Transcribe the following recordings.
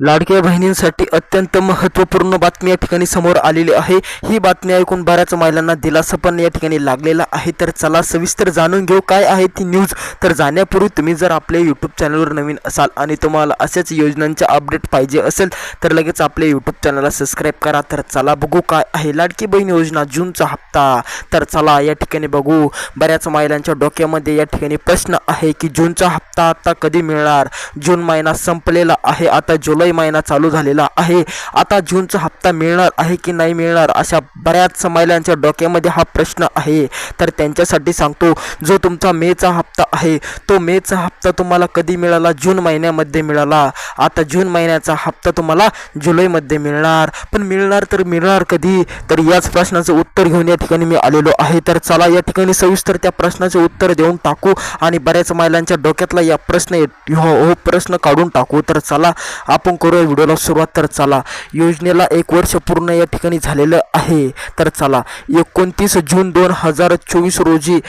लाडक्या बहिणींसाठी अत्यंत महत्त्वपूर्ण बातमी या ठिकाणी समोर आलेली आहे. ही बातमी ऐकून बऱ्याच महिलांना दिलासा पण या ठिकाणी लागलेला आहे. तर चला सविस्तर जाणून घेऊ काय आहे ती न्यूज. तर जाण्यापूर्वी तुम्ही जर आपल्या यूट्यूब चॅनलवर नवीन असाल आणि तुम्हाला अशाच योजनांचे अपडेट पाहिजे असेल तर लगेच आपल्या यूट्यूब चॅनलला सबस्क्राईब करा. तर चला बघू काय आहे लाडकी बहीण योजना जूनचा हप्ता. तर चला या ठिकाणी बघू. बऱ्याच महिलांच्या डोक्यामध्ये या ठिकाणी प्रश्न आहे की जूनचा हप्ता आता कधी मिळणार? जून महिना संपलेला आहे. आता जुलै महिना चालू झालेला आहे. आता जूनचा हप्ता मिळणार आहे की नाही मिळणार? अशा बऱ्याच महिलांच्या डोक्यामध्ये हा प्रश्न आहे. तर त्यांच्यासाठी सांगतो जो तुमचा मेचा हप्ता आहे तो मेचा हप्ता तुम्हाला कधी मिळाला? जून महिन्यामध्ये मिळाला. आता जून महिन्याचा हप्ता तुम्हाला जुलैमध्ये मिळणार. पण मिळणार तर मिळणार कधी? तर याच प्रश्नाचं उत्तर घेऊन या ठिकाणी मी आलेलो आहे. तर चला या ठिकाणी सविस्तर त्या प्रश्नाचे उत्तर देऊन टाकू आणि बऱ्याच महिलांच्या डोक्यातला या प्रश्न हो हो प्रश्न काढून टाकू. तर चला आपण करूया व्हिडिओला सुरुवात तर चला. योजनेला एक वर्ष पूर्ण या ठिकाणी झालेलं आहे तर चला. एकोणतीस जून दोन हजार चोवीस रोजी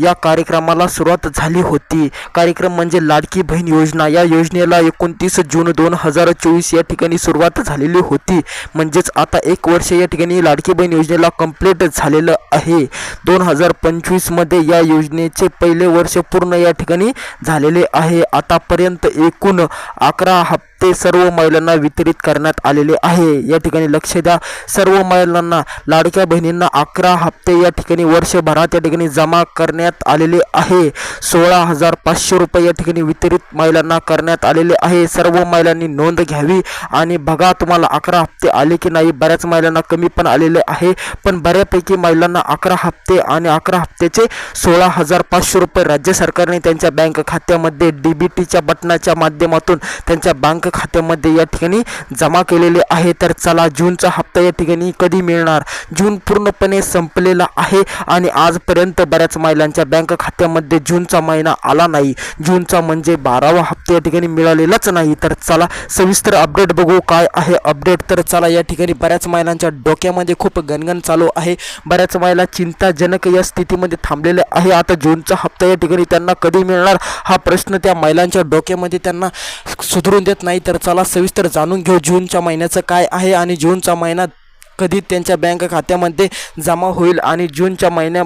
या कार्यक्रमाला सुरुवात झाली होती. कार्यक्रम म्हणजे लाडकी बहीण योजना. या योजनेला एकोणतीस जून दोन हजार चोवीस या ठिकाणी सुरुवात झालेली होती. म्हणजेच आता एक वर्ष या ठिकाणी लाडकी बहीण योजनेला कंप्लीट झालेलं आहे. दोन हजार पंचवीसमध्ये या योजनेचे पहिले वर्ष पूर्ण या ठिकाणी झालेले आहे. आतापर्यंत एकूण अकरा हप्ते ते सर्व महिलांना वितरित करण्यात आलेले आहे. या ठिकाणी लक्ष द्या. सर्व महिलांना लाडक्या बहिणींना अकरा हप्ते या ठिकाणी वर्षभरात या ठिकाणी जमा करण्यात आलेले आहे. सोळा हजार पाचशे रुपये या ठिकाणी वितरित महिलांना करण्यात आलेले आहे. सर्व महिलांनी नोंद घ्यावी आणि बघा तुम्हाला अकरा हप्ते आले की नाही. बऱ्याच महिलांना कमी पण आलेले आहे. पण बऱ्यापैकी महिलांना अकरा हप्ते आणि अकरा हप्त्याचे सोळा हजार पाचशे रुपये राज्य सरकारने त्यांच्या बँक खात्यामध्ये डी बी टीच्या बटनाच्या माध्यमातून त्यांच्या बँक खात्यामध्ये या ठिकाणी जमा केलेले आहे. तर चला जूनचा हप्ता या ठिकाणी कधी मिळणार? जून पूर्णपणे संपलेला आहे आणि आजपर्यंत बऱ्याच महिलांच्या बँक खात्यामध्ये जूनचा महिना आला नाही. जूनचा म्हणजे बारावा हप्ता या ठिकाणी मिळालेलाच नाही. तर चला सविस्तर अपडेट बघू काय आहे अपडेट. तर चला या ठिकाणी बऱ्याच महिलांच्या डोक्यामध्ये खूप गणगण चालू आहे. बऱ्याच महिला चिंताजनक या स्थितीमध्ये थांबलेले आहे. आता जूनचा हप्ता या ठिकाणी त्यांना कधी मिळणार? हा प्रश्न त्या महिलांच्या डोक्यामध्ये त्यांना सुधरून देत नाही. तर चला सविस्तर जाणून घेऊ जूनच्या महिन्याचं काय आहे आणि जूनचा महिना कधी त्यांच्या बँक खात्यामध्ये जमा होईल आणि जूनच्या महिन्या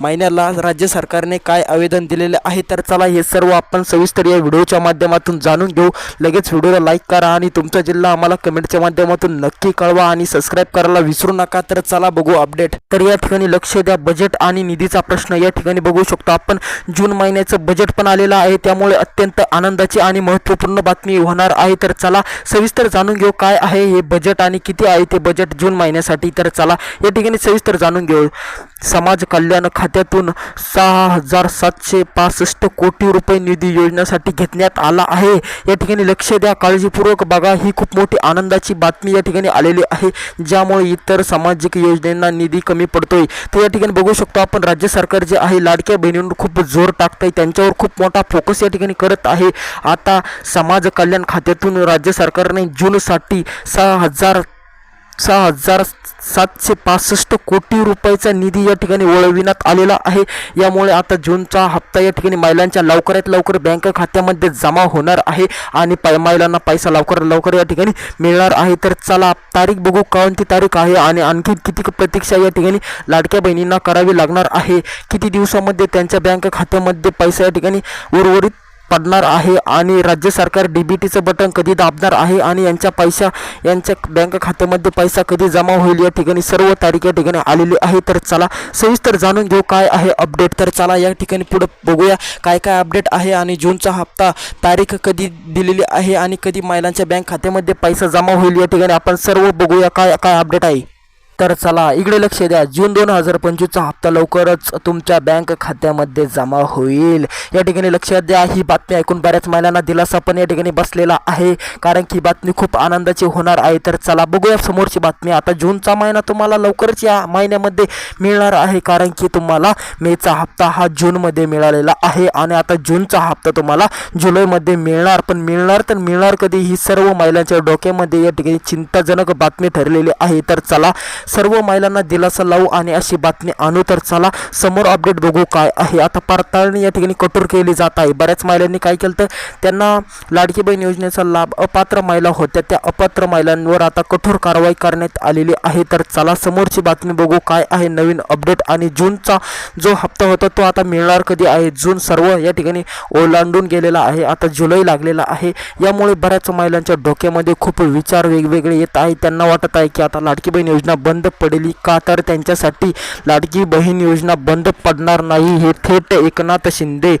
महिन्याला राज्य सरकारने काय आवेदन दिलेले आहे तर चला हे सर्व आपण सविस्तर या व्हिडिओच्या माध्यमातून जाणून घेऊ. लगेच व्हिडिओला लाईक करा आणि तुमचा जिल्हा आम्हाला कमेंटच्या माध्यमातून नक्की कळवा आणि सबस्क्राईब करायला विसरू नका. तर चला बघू अपडेट तर या ठिकाणी लक्ष द्या बजेट आणि निधीचा प्रश्न या ठिकाणी बघू शकतो आपण. जून महिन्याचं बजेट पण आलेलं आहे त्यामुळे अत्यंत आनंदाची आणि महत्त्वपूर्ण बातमी होणार आहे. तर चला सविस्तर जाणून घेऊ काय आहे हे बजेट आणि किती आहे ते बजेट जून पाहण्यासाठी तर चला या ठिकाणी सविस्तर जाणून घेऊ. समाज कल्याण खात्यातून सहा हजार सातशे पासष्ट कोटी रुपये निधी योजनेसाठी घेतण्यात आला आहे. या ठिकाणी लक्ष द्या काळजीपूर्वक बघा. ही खूप मोठी आनंदाची बातमी या ठिकाणी आलेली आहे ज्यामुळे इतर सामाजिक योजनांना निधी कमी पडतोय. तर या ठिकाणी बघू शकतो आपण राज्य सरकार जे आहे लाडक्या बहिणींवर खूप जोर टाकतंय. त्यांच्यावर खूप मोठा फोकस या ठिकाणी करत आहे. आता समाज कल्याण खात्यातून राज्य सरकारने जूनसाठी सहा हजार सहा हजार सातशे पासष्ट कोटी रुपयाचा निधी या ठिकाणी वळविण्यात आलेला आहे. यामुळे आता जूनचा हप्ता या ठिकाणी महिलांच्या लवकरात लवकर बँक खात्यामध्ये जमा होणार आहे आणि पै महिलांना पैसा लवकरात लवकर या ठिकाणी मिळणार आहे. तर चला तारीख बघू कोणती तारीख आहे आणि आणखी किती प्रतीक्षा या ठिकाणी लाडक्या बहिणींना करावी लागणार आहे. किती दिवसामध्ये त्यांच्या बँक खात्यामध्ये पैसा या ठिकाणी उर्वरित पडणार आहे आणि राज्य सरकार डी बी टीचं बटन कधी दाबणार आहे आणि यांच्या पैसा यांच्या बँक खात्यामध्ये पैसा कधी जमा होईल या ठिकाणी सर्व तारीख या ठिकाणी आलेली आहे. तर चला सविस्तर जाणून घेऊ काय आहे अपडेट तर चला या ठिकाणी पुढं बघूया काय काय अपडेट आहे आणि जूनचा हप्ता तारीख कधी दिलेली आहे आणि कधी महिलांच्या बँक खात्यामध्ये पैसा जमा होईल या ठिकाणी आपण सर्व बघूया काय काय अपडेट आहे. तर चला इकडे लक्ष द्या. जून दोन हजार पंचवीसचा हप्ता लवकरच तुमच्या बँक खात्यामध्ये जमा होईल. या ठिकाणी लक्षात द्या. ही बातमी ऐकून बऱ्याच महिलांना दिलासा पण या ठिकाणी बसलेला आहे. कारण की बातमी खूप आनंदाची होणार आहे. तर चला बघूया समोरची बातमी. आता जूनचा महिना तुम्हाला लवकरच या महिन्यामध्ये मिळणार आहे. कारण की तुम्हाला मेचा हप्ता हा जूनमध्ये मिळालेला आहे. आणि आता जूनचा हप्ता तुम्हाला जुलैमध्ये मिळणार. पण मिळणार तर मिळणार कधी? ही सर्व महिलांच्या डोक्यामध्ये या ठिकाणी चिंताजनक बातमी ठरलेली आहे. तर चला सर्व महिलांना दिलासा लावू आणि अशी बातमी आणू तर चला समोर अपडेट बघू काय आहे. आता पडताळणी या ठिकाणी कठोर केली जात आहे. बऱ्याच महिलांनी काय केलं तर त्यांना लाडकी बहीण योजनेचा लाभ अपात्र महिला होत्या. त्या अपात्र महिलांवर आता कठोर कारवाई करण्यात आलेली आहे. तर चला समोरची बातमी बघू काय आहे. नवीन अपडेट आणि जूनचा जो हप्ता होता तो आता मिळणार कधी आहे? जून सर्व या ठिकाणी ओलांडून गेलेला आहे. आता जुलै लागलेला आहे. यामुळे बऱ्याच महिलांच्या डोक्यामध्ये खूप विचार वेगवेगळे येत आहे त्यांना वाटत आहे की आता लाडकी बहीण योजना बंद बंद पडली का तर त्यांच्यासाठी लाडकी बहीण योजना बंद पडणार नाही हे थेट एकनाथ शिंदे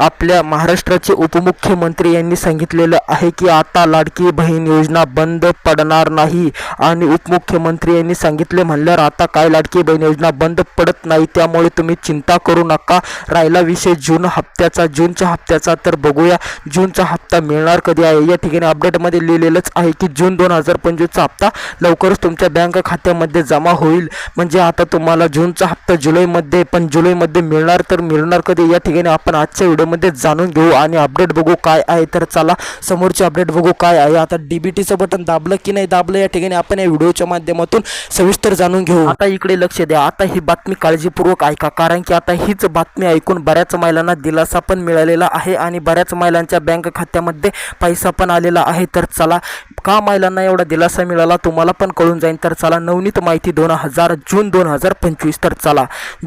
आपल्या महाराष्ट्राचे उपमुख्यमंत्री यांनी सांगितलेलं आहे की आता लाडकी बहीण योजना बंद पडणार नाही. आणि उपमुख्यमंत्री यांनी सांगितले म्हणल्यावर आता काय लाडकी बहीण योजना बंद पडत नाही त्यामुळे तुम्ही चिंता करू नका. राहिला विषय जून हप्त्याचा जूनच्या हप्त्याचा तर बघूया. जूनचा हप्ता मिळणार कधी आहे? या ठिकाणी अपडेटमध्ये लिहिलेलंच आहे की जून दोन हजार पंचवीसचा हप्ता लवकरच तुमच्या बँक खात्यामध्ये जमा होईल. म्हणजे आता तुम्हाला जूनचा हप्ता जुलैमध्ये पण जुलैमध्ये मिळणार तर मिळणार कधी? या ठिकाणी आपण आजच्या व्हिडिओमध्ये जाणून घेऊ आणि अपडेट बघू काय आहे. तर चला समोरचे अपडेट बघू काय आहे. आता डीबीटीचं बटन दाबलं की नाही दाबलं या ठिकाणी आपण या व्हिडिओच्या माध्यमातून सविस्तर जाणून घेऊ. आता इकडे लक्ष द्या. आता ही बातमी काळजीपूर्वक ऐका कारण की आता हीच बातमी ऐकून बऱ्याच महिलांना दिलासा पण मिळालेला आहे आणि बऱ्याच महिलांच्या बँक खात्यामध्ये पैसा पण आलेला आहे. तर चला का महिलांना एवढा दिलासा मिळाला तुम्हाला पण कळून जाईल. तर चला नवनीत माहिती दोन हजार जून दोन हजार पंचवीस. तर चला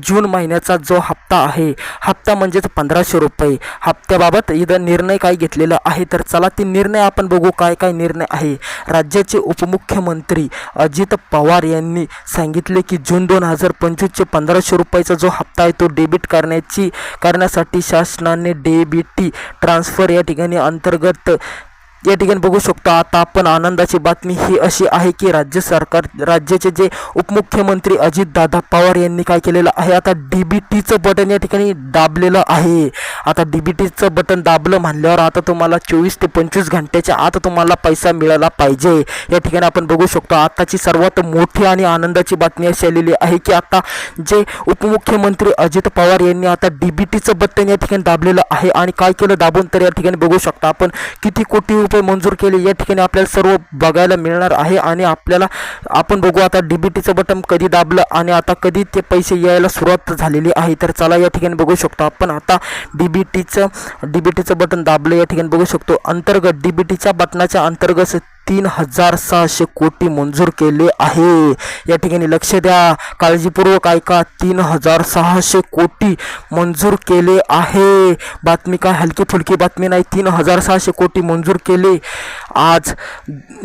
जून महिन्याचा जो हप्ता आहे हप्ता म्हणजेच पंधराशे रुपये. हप्त्याबाबत इथं निर्णय काय घेतलेला आहे? तर चला ते निर्णय आपण बघू काय काय निर्णय आहे. राज्याचे उपमुख्यमंत्री अजित पवार यांनी सांगितले की जून दोन हजार पंचवीसचे पंधराशे रुपयाचा जो हप्ता आहे तो डेबिट करण्याची करण्यासाठी शासनाने डेबिटी ट्रान्सफर या ठिकाणी अंतर्गत या ठिकाणी बघू शकतो आता आपण आनंदाची बातमी ही अशी आहे की राज्य सरकार राज्याचे जे उपमुख्यमंत्री अजितदादा पवार यांनी काय केलेलं आहे आता डी बी टीचं बटन या ठिकाणी दाबलेलं आहे. आता डी बी टीचं बटन दाबलं म्हणल्यावर आता तुम्हाला चोवीस ते पंचवीस घंट्याच्या आत तुम्हाला पैसा मिळाला पाहिजे. या ठिकाणी आपण बघू शकतो आताची सर्वात मोठी आणि आनंदाची बातमी अशी आलेली आहे की आता जे उपमुख्यमंत्री अजित पवार यांनी आता डी बी टीचं बटन या ठिकाणी दाबलेलं आहे आणि काय केलं दाबून तर या ठिकाणी बघू शकता आपण किती कोटी रुपये मंजूर केले. या ठिकाणी आपल्याला सर्व बघायला मिळणार आहे आणि आपल्याला आपण बघू आता डी बी टीचं बटन कधी दाबलं आणि आता कधी ते पैसे यायला सुरुवात झालेली आहे. तर चला या ठिकाणी बघू शकतो आपण आता डी बी टीचं डी बी टीचं बटन दाबलं या ठिकाणी बघू शकतो. अंतर्गत डी बी टीच्या बटनाच्या अंतर्गत तीन हजार सहाशे कोटी मंजूर केले आहे. या ठिकाणी लक्ष द्या. काळजीपूर्वक ऐका. तीन हजार सहाशे कोटी मंजूर केले आहे. बातमी काय? हलकी फुलकी बातमी नाही. तीन हजार सहाशे कोटी मंजूर केले. आज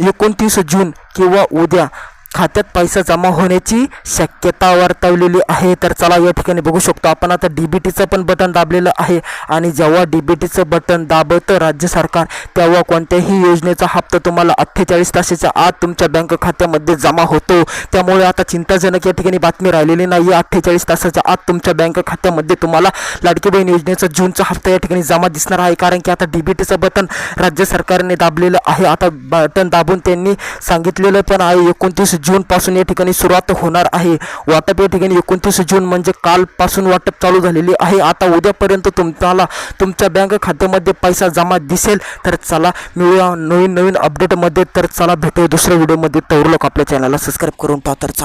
एकोणतीस जून किंवा उद्या खात्यात पैसा जमा होण्याची शक्यता वर्तवलेली आहे. तर चला या ठिकाणी बघू शकतो. आपण आता डी बी टीचं पण बटन दाबलेलं आहे. आणि जेव्हा डी बी टीचं बटन दाबतं राज्य सरकार तेव्हा कोणत्याही योजनेचा हप्ता तुम्हाला अठ्ठेचाळीस तासाच्या आत तुमच्या बँक खात्यामध्ये जमा होतो. त्यामुळे आता चिंताजनक या ठिकाणी बातमी राहिलेली नाही अठ्ठेचाळीस तासाच्या आत तुमच्या बँक खात्यामध्ये तुम्हाला लाडकी बहीण योजनेचा जूनचा हप्ता या ठिकाणी जमा दिसणार आहे. कारण की आता डी बी टीचं बटन राज्य सरकारने दाबलेलं आहे. आता बटन दाबून त्यांनी सांगितलेलं पण आहे. एकोणतीस जूनपासून या ठिकाणी सुरुवात होणार आहे. वाटप या ठिकाणी एकोणतीस जून म्हणजे कालपासून वाटप चालू झालेली आहे. आता उद्यापर्यंत तुम्हाला तुमच्या बँक खात्यामध्ये पैसा जमा दिसेल. तर चला मिळूया नवीन नवीन अपडेटमध्ये तर चला भेटूया दुसऱ्या व्हिडिओमध्ये तवरू लोक आपल्या चॅनलला सबस्क्राईब करून पाहा तर चला.